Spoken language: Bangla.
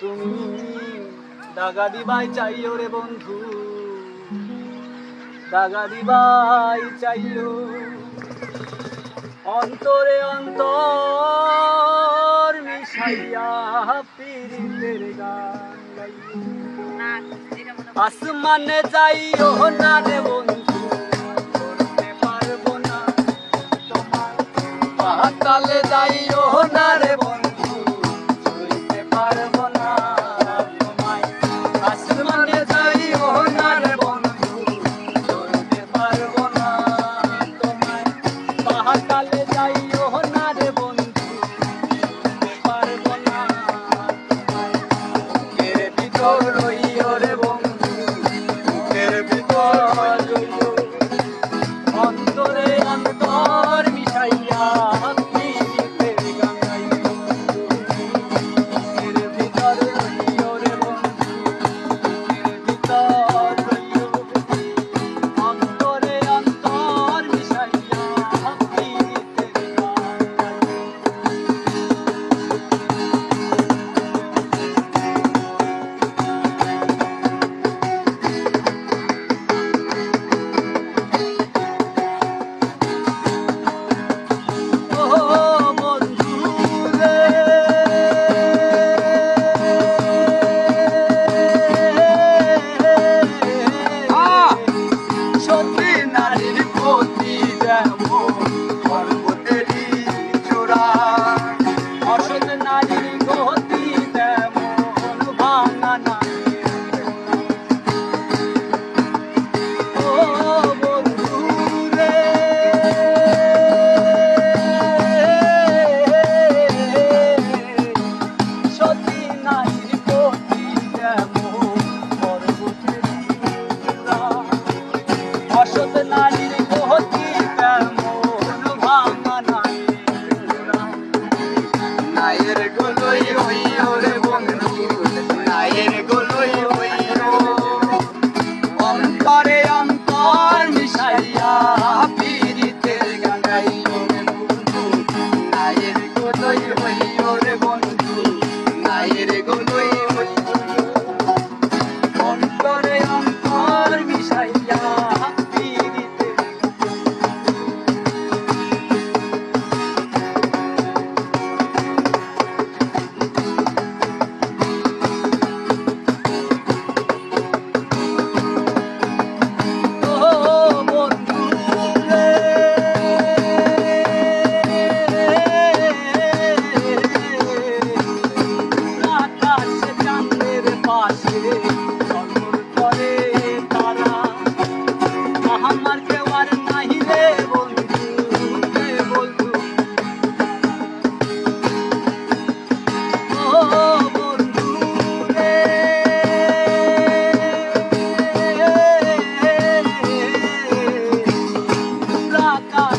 তুমি দাগা দিবাই চাইও রে বন্ধু। দাগা দিবাই চাইও। অন্তরে অন্তর মিশাইয়া পীরিতের গান আসমানে যাইও না রে বন্ধু। করতে পারব না। তোমার পাতালে যাই God.